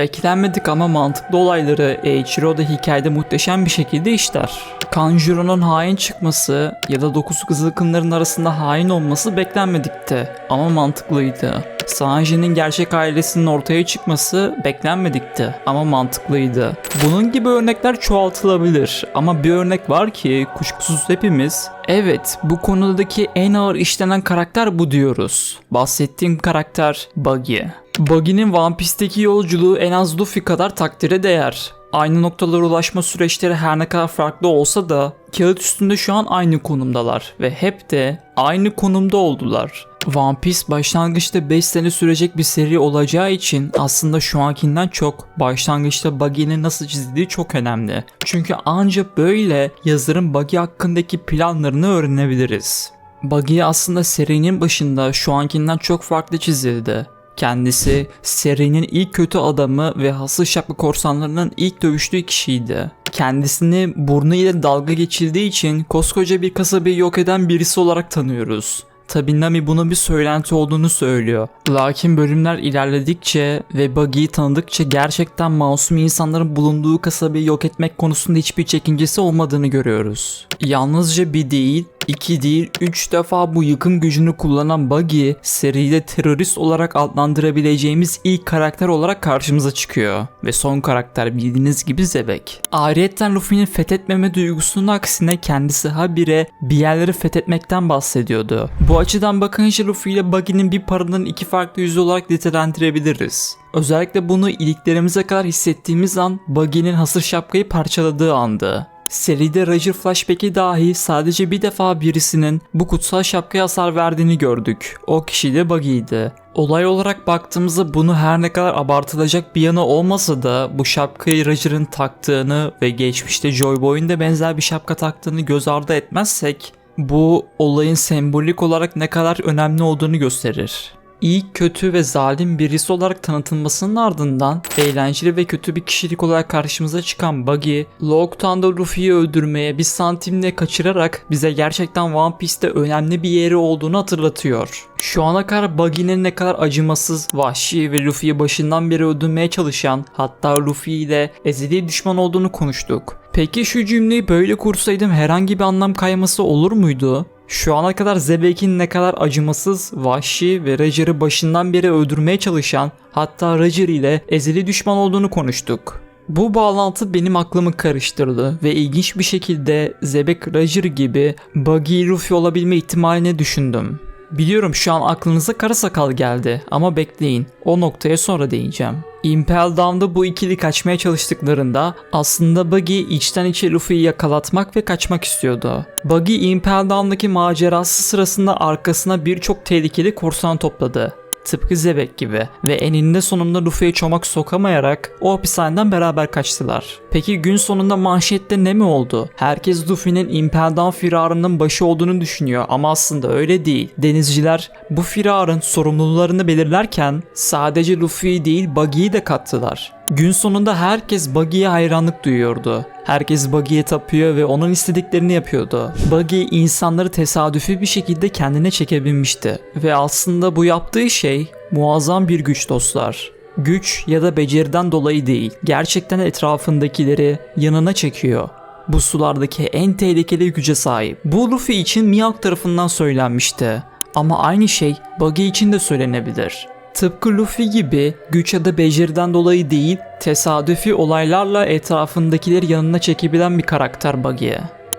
Beklenmedik ama mantıklı olayları Eiichiro da hikayede muhteşem bir şekilde işler. Kanjuro'nun hain çıkması ya da dokuz kızıl kınların arasında hain olması beklenmedikti ama mantıklıydı. Sanji'nin gerçek ailesinin ortaya çıkması beklenmedikti ama mantıklıydı. Bunun gibi örnekler çoğaltılabilir ama bir örnek var ki kuşkusuz hepimiz evet bu konudaki en ağır işlenen karakter bu diyoruz. Bahsettiğim karakter Buggy. Buggy'nin One Piece'teki yolculuğu en az Luffy kadar takdire değer. Aynı noktalara ulaşma süreçleri her ne kadar farklı olsa da kağıt üstünde şu an aynı konumdalar ve hep de aynı konumda oldular. One Piece başlangıçta 5 sene sürecek bir seri olacağı için aslında şu ankinden çok başlangıçta Buggy'nin nasıl çizildiği çok önemli. Çünkü ancak böyle yazarın Buggy hakkındaki planlarını öğrenebiliriz. Buggy aslında serinin başında şu ankinden çok farklı çizildi. Kendisi serinin ilk kötü adamı ve hasıl şapka korsanlarının ilk dövüştüğü kişiydi. Kendisini burnu ile dalga geçildiği için koskoca bir kasabayı yok eden birisi olarak tanıyoruz. Tabi Nami bunun bir söylenti olduğunu söylüyor. Lakin bölümler ilerledikçe ve Buggy'yi tanıdıkça gerçekten masum insanların bulunduğu kasabayı yok etmek konusunda hiçbir çekincesi olmadığını görüyoruz. Yalnızca bir değil, iki değil, üç defa bu yıkım gücünü kullanan Buggy seride terörist olarak adlandırabileceğimiz ilk karakter olarak karşımıza çıkıyor. Ve son karakter bildiğiniz gibi Zebek. Ayrıyeten Luffy'nin fethetmeme duygusunun aksine kendisi habire bir yerleri fethetmekten bahsediyordu. Bu açıdan bakınca Luffy ile Buggy'nin bir paranın iki farklı yüzü olarak nitelendirebiliriz. Özellikle bunu iliklerimize kadar hissettiğimiz an Buggy'nin hasır şapkayı parçaladığı andı. Seride Roger Flashback'i dahi sadece bir defa birisinin bu kutsal şapkaya hasar verdiğini gördük. O kişi de Buggy'ydi. Olay olarak baktığımızda bunu her ne kadar abartılacak bir yanı olmasa da bu şapkayı Roger'ın taktığını ve geçmişte Joy Boy'un da benzer bir şapka taktığını göz ardı etmezsek bu olayın sembolik olarak ne kadar önemli olduğunu gösterir. İyi, kötü ve zalim birisi olarak tanıtılmasının ardından eğlenceli ve kötü bir kişilik olarak karşımıza çıkan Buggy, Log'tan da Luffy'yi öldürmeye bir santimle kaçırarak bize gerçekten One Piece'te önemli bir yeri olduğunu hatırlatıyor. Şu ana kadar Buggy'nin ne kadar acımasız, vahşi ve Luffy'yi başından beri öldürmeye çalışan hatta Luffy ile ezeli düşman olduğunu konuştuk. Peki şu cümleyi böyle kursaydım herhangi bir anlam kayması olur muydu? Şu ana kadar Zebek'in ne kadar acımasız, vahşi ve Roger'ı başından beri öldürmeye çalışan hatta Roger ile ezeli düşman olduğunu konuştuk. Bu bağlantı benim aklımı karıştırdı ve ilginç bir şekilde Zebek Roger gibi Buggy Luffy olabilme ihtimalini düşündüm. Biliyorum şu an aklınıza kara sakal geldi ama bekleyin o noktaya sonra değineceğim. Impel Down'da bu ikili kaçmaya çalıştıklarında aslında Buggy içten içe Luffy'yi yakalatmak ve kaçmak istiyordu. Buggy Impel Down'daki macerası sırasında arkasına birçok tehlikeli korsan topladı. Tıpkı Zebek gibi ve eninde sonunda Luffy'ye çomak sokamayarak o hapishaneden beraber kaçtılar. Peki gün sonunda manşette ne mi oldu? Herkes Luffy'nin Impel Down firarının başı olduğunu düşünüyor ama aslında öyle değil. Denizciler bu firarın sorumlularını belirlerken sadece Luffy'yi değil Buggy'yi de kattılar. Gün sonunda herkes Buggy'ye hayranlık duyuyordu. Herkes Buggy'ye tapıyor ve onun istediklerini yapıyordu. Buggy insanları tesadüfi bir şekilde kendine çekebilmişti. Ve aslında bu yaptığı şey muazzam bir güç dostlar. Güç ya da beceriden dolayı değil, gerçekten etrafındakileri yanına çekiyor. Bu sulardaki en tehlikeli güce sahip. Bu Luffy için Mihawk tarafından söylenmişti. Ama aynı şey Buggy için de söylenebilir. Tıpkı Luffy gibi güç ya da beceriden dolayı değil, tesadüfi olaylarla etrafındakileri yanına çekebilen bir karakter Buggy.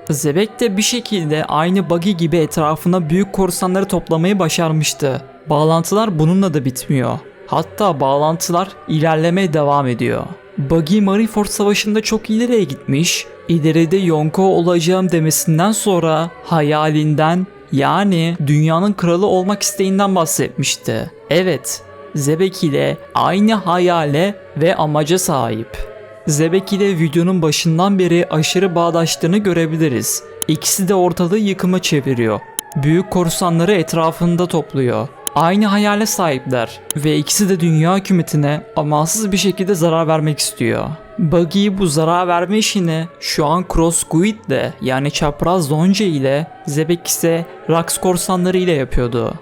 Zebek de bir şekilde aynı Buggy gibi etrafına büyük korsanları toplamayı başarmıştı. Bağlantılar bununla da bitmiyor. Hatta bağlantılar ilerlemeye devam ediyor. Buggy Marineford Savaşı'nda çok ileriye gitmiş, ileride Yonko olacağım demesinden sonra hayalinden yani dünyanın kralı olmak isteğinden bahsetmişti. Evet, Zebek ile aynı hayale ve amaca sahip. Zebek ile videonun başından beri aşırı bağdaştığını görebiliriz. İkisi de ortalığı yıkıma çeviriyor. Büyük korsanları etrafında topluyor. Aynı hayale sahipler ve ikisi de dünya hükümetine amansız bir şekilde zarar vermek istiyor. Buggy bu zarar verme işini şu an Cross Guide ile yani çapraz Zonce ile Zebek ise Rax korsanları ile yapıyordu.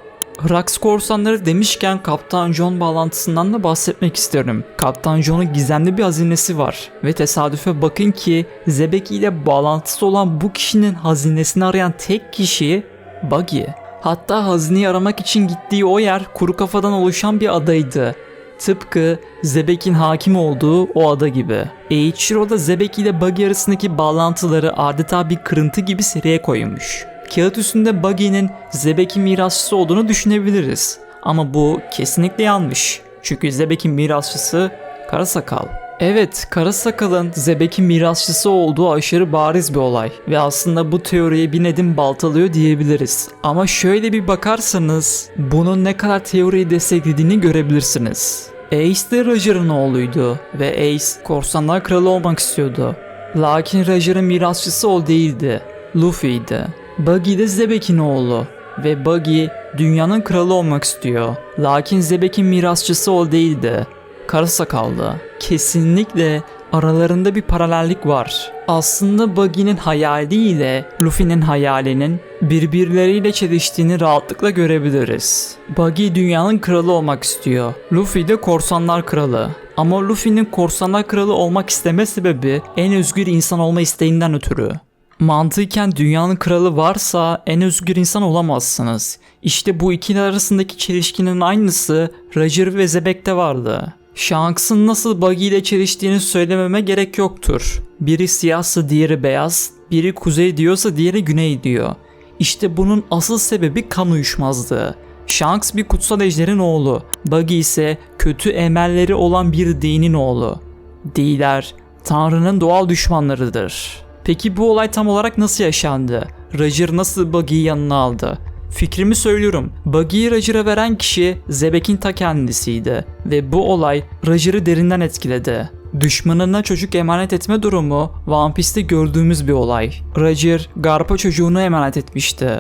Rax korsanları demişken Kaptan John bağlantısından da bahsetmek isterim. Kaptan John'un gizemli bir hazinesi var ve tesadüfe bakın ki Zebeki ile bağlantısı olan bu kişinin hazinesini arayan tek kişi Buggy. Hatta hazineyi aramak için gittiği o yer kuru kafadan oluşan bir adaydı. Tıpkı Zebek'in hakim olduğu o ada gibi. Eiichiro da Zebek ile Buggy arasındaki bağlantıları adeta bir kırıntı gibi seriye koymuş. Kağıt üstünde Buggy'nin Zebek'in mirasçısı olduğunu düşünebiliriz. Ama bu kesinlikle yanlış. Çünkü Zebek'in mirasçısı Karasakal. Evet, Karasakal'ın Zebek'in mirasçısı olduğu aşırı bariz bir olay ve aslında bu teoriyi bir nedim baltalıyor diyebiliriz. Ama şöyle bir bakarsanız bunun ne kadar teoriyi desteklediğini görebilirsiniz. Ace de Roger'ın oğluydu ve Ace korsanlar kralı olmak istiyordu. Lakin Roger'ın mirasçısı o değildi. Luffy'ydi. Buggy de Zebek'in oğlu ve Buggy dünyanın kralı olmak istiyor. Lakin Zebek'in mirasçısı o değildi. Karasakallı. Kesinlikle aralarında bir paralellik var. Aslında Buggy'nin hayaliyle Luffy'nin hayalinin birbirleriyle çeliştiğini rahatlıkla görebiliriz. Buggy dünyanın kralı olmak istiyor. Luffy de korsanlar kralı. Ama Luffy'nin korsanlar kralı olmak isteme sebebi en özgür insan olma isteğinden ötürü. Mantıken dünyanın kralı varsa en özgür insan olamazsınız. İşte bu ikili arasındaki çelişkinin aynısı Roger ve Zebek'te vardı. Shanks'ın nasıl Buggy ile çeliştiğini söylememe gerek yoktur. Biri siyahsa diğeri beyaz, biri kuzey diyorsa diğeri güney diyor. İşte bunun asıl sebebi kan uyuşmazlığı. Shanks bir kutsal ejderin oğlu, Buggy ise kötü emelleri olan bir dinin oğlu. Diler, Tanrı'nın doğal düşmanlarıdır. Peki bu olay tam olarak nasıl yaşandı? Roger nasıl Buggy'yi yanına aldı? Fikrimi söylüyorum. Buggy'yi Roger'a veren kişi Zebek'in ta kendisiydi ve bu olay Roger'ı derinden etkiledi. Düşmanına çocuk emanet etme durumu One Piece'te gördüğümüz bir olay. Roger, Garp'a çocuğunu emanet etmişti.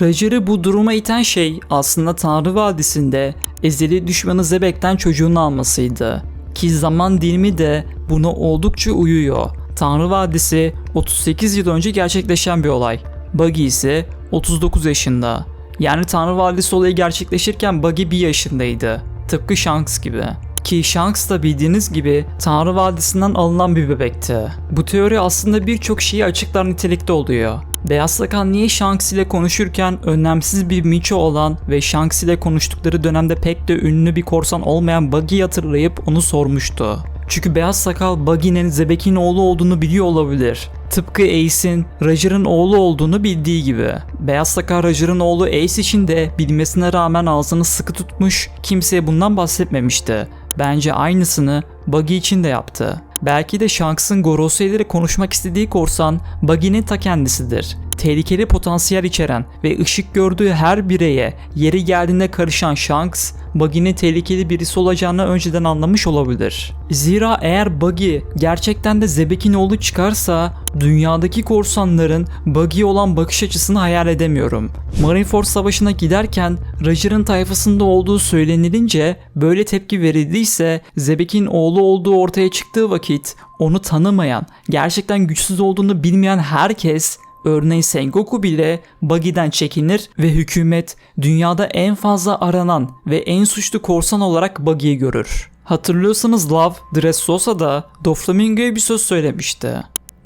Roger'ı bu duruma iten şey aslında Tanrı Vadisi'nde ezeli düşmanı Zebek'ten çocuğunu almasıydı. Ki zaman dilimi de buna oldukça uyuyor. Tanrı Vadisi 38 yıl önce gerçekleşen bir olay. Buggy ise 39 yaşında. Yani Tanrı Vadisi olayı gerçekleşirken Buggy 1 yaşındaydı. Tıpkı Shanks gibi. Ki Shanks da bildiğiniz gibi Tanrı Vadisi'nden alınan bir bebekti. Bu teori aslında birçok şeyi açıklar nitelikte oluyor. Beyaz Sakal niye Shanks ile konuşurken önemsiz bir Micho olan ve Shanks ile konuştukları dönemde pek de ünlü bir korsan olmayan Buggy'yi hatırlayıp onu sormuştu. Çünkü Beyaz Sakal Buggy'nin Zebek'in oğlu olduğunu biliyor olabilir. Tıpkı Ace'in Roger'ın oğlu olduğunu bildiği gibi. Beyaz Sakal Roger'ın oğlu Ace için de bilmesine rağmen ağzını sıkı tutmuş, kimseye bundan bahsetmemişti. Bence aynısını Buggy için de yaptı. Belki de Shanks'ın Gorosei ile konuşmak istediği korsan Buggy'nin ta kendisidir. Tehlikeli potansiyel içeren ve ışık gördüğü her bireye yeri geldiğinde karışan Shanks, Buggy'nin tehlikeli birisi olacağını önceden anlamış olabilir. Zira eğer Buggy gerçekten de Zebek'in oğlu çıkarsa dünyadaki korsanların Buggy'ye olan bakış açısını hayal edemiyorum. Marineford Savaşı'na giderken Roger'ın tayfasında olduğu söylenilince böyle tepki verildiyse Zebek'in oğlu olduğu ortaya çıktığı vakit onu tanımayan, gerçekten güçsüz olduğunu bilmeyen herkes Örneğin Sengoku bile Buggy'den çekinir ve hükümet dünyada en fazla aranan ve en suçlu korsan olarak Buggy'yi görür. Hatırlıyorsanız Love Dressrosa'da Doflamingo'ya bir söz söylemişti.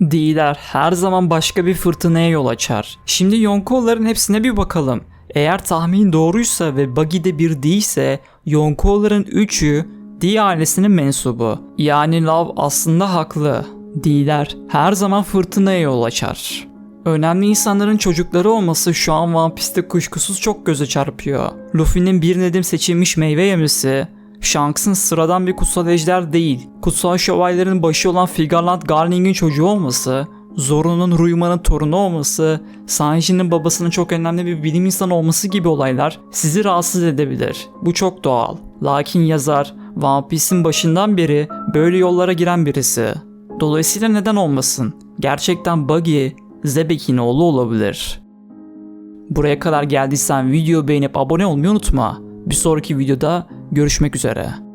Değiller her zaman başka bir fırtınaya yol açar. Şimdi Yonko'ların hepsine bir bakalım. Eğer tahmin doğruysa ve Buggy'de bir değilse Yonko'ların üçü D ailesinin mensubu. Yani Love aslında haklı. Değiller her zaman fırtınaya yol açar. Önemli insanların çocukları olması şu an One Piece'te kuşkusuz çok göze çarpıyor. Luffy'nin bir nedim seçilmiş meyve yemesi, Shanks'ın sıradan bir kutsal ejder değil, kutsal şövalyelerin başı olan Figarland Garling'in çocuğu olması, Zoro'nun Ruyuma'nın torunu olması, Sanji'nin babasının çok önemli bir bilim insanı olması gibi olaylar sizi rahatsız edebilir. Bu çok doğal. Lakin yazar One Piece'in başından beri böyle yollara giren birisi. Dolayısıyla neden olmasın? Gerçekten Buggy Zebek'in oğlu olabilir. Buraya kadar geldiysen video beğenip abone olmayı unutma. Bir sonraki videoda görüşmek üzere.